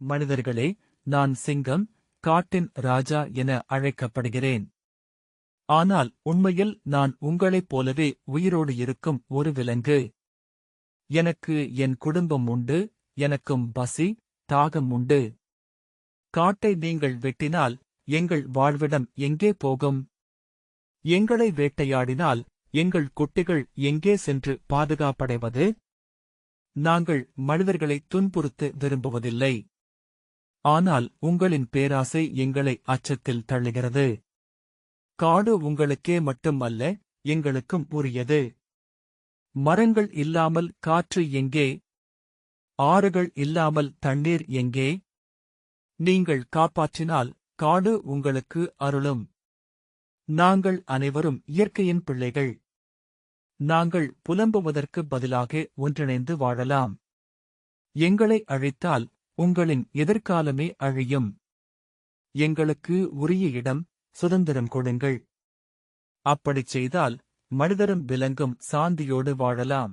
மனிதர்களே நான் சிங்கம் காட்டின் ராஜா என அழைக்கப்படுகிறேன். ஆனால் உண்மையில் நான் உங்களைப் போலவே உயிரோடு இருக்கும் ஒரு விலங்கு. எனக்கு என் குடும்பம் உண்டு எனக்கும் பசி தாகம் உண்டு. காட்டை நீங்கள் வெட்டினால் எங்கள் வாழ்விடம் எங்கே போகும்? எங்களை வேட்டையாடினால் எங்கள் குட்டிகள் எங்கே சென்று பாதுகாப்படைவது? நாங்கள் மனிதர்களை துன்புறுத்த விரும்புவதில்லை. ஆனால் உங்களின் பேராசை எங்களை அச்சத்தில் தள்ளுகிறது. காடு உங்களுக்கே மட்டுமல்ல எங்களுக்கும் உரியது. மரங்கள் இல்லாமல் காற்று எங்கே? ஆறுகள் இல்லாமல் தண்ணீர் எங்கே? நீங்கள் காப்பாற்றினால் காடு உங்களுக்கு அருளும். நாங்கள் அனைவரும் இயற்கையின் பிள்ளைகள். நாங்கள் புலம்புவதற்கு பதிலாக ஒன்றிணைந்து வாழலாம். எங்களை அழைத்தால் உங்களின் எதிர்காலமே அழியும். எங்களுக்கு உரிய இடம் சுதந்திரம் கொடுங்கள். அப்படிச் செய்தால் மனிதரும் விலங்கும் சாந்தியோடு வாழலாம்.